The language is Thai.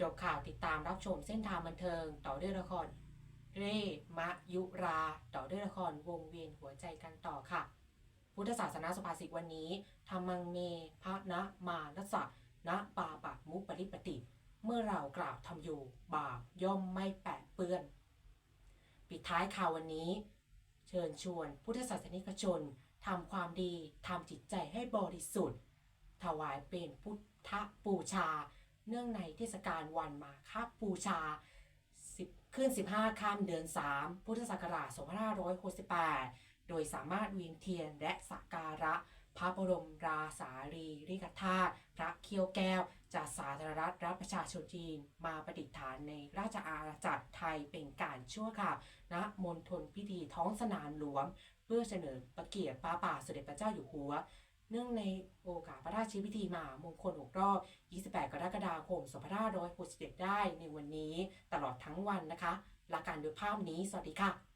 จบข่าวติดตามรับชมเส้นทางบันเทิงต่อด้วยละคร เร่มะยุรา ต่อด้วยละครวงเวียนหัวใจกันต่อค่ะ พุทธศาสนาสุภาษิตวันนี้ธรรมังเมพระนะมานัสสะนะปาปะมุปริปติ เมื่อเรากล่าวทำอยู่ บาปย่อมไม่แปดเปื้อน ปิดท้ายข่าววันนี้ เชิญชวนพุทธศาสนิกชนทำความดีทำจิตใจให้บริสุทธิ์ ถวายเป็นพุทธบูชา เนื่องในเทศกาลวันมาฆบูชา10ขึ้น 15ค่ำเดือน 3 พุทธศักราช 2568 โดยสามารถเวียนเทียนและสักการะ พระบรมราสารีริกธาตุพระเคียวแก้ว จากสาธารณรัฐรัฐประชาชนจีน มาประดิษฐานในราชอาณาจักรไทยเป็นการชั่วคราวณมณฑลพิธีท้องสนามหลวง เพื่อเสนอประเกียรติพระป่าสมเด็จพระเจ้าอยู่หัว เนื่องในโอกาสพระราชพิธีมามงคล6รอบ 28 กรกฎาคม 2567ได้ในวันนี้ตลอดทั้งวันนะคะลาการด้วยภาพนี้ สวัสดีค่ะ